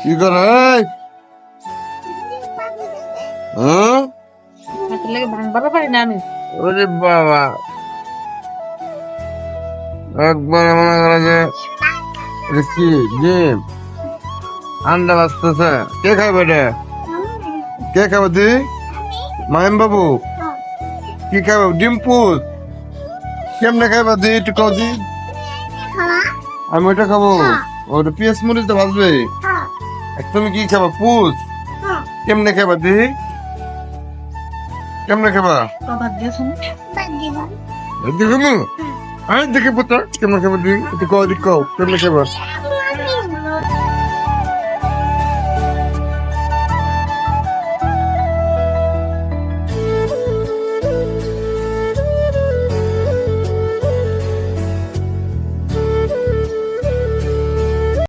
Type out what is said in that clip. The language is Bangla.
কি করে? হ্যাঁ? হাতের লেগে ভাঙবার পারি না আমি। ওরে বাবা। একবার মনে করে যে এটা কি ডিম আন্ডা বাজতেছে। কে খাবে এটা? কে খাবে তুই? মাইম বাবু কি খাবে? ডিম পুত কেমনে খাইবা দি একটু দি। আমি ওটা খাব। ওটা পিঁয়াজ মরিচ তো ভাজবে। তুমি কি খাবা? পুত কেমনে খাবা দি কেমনে খাবা? বাবা দিয়েছেন দেখো আমি দেখে পুত্র কেমন খাবার দিই একটু কও দি কও কেমনে খাবার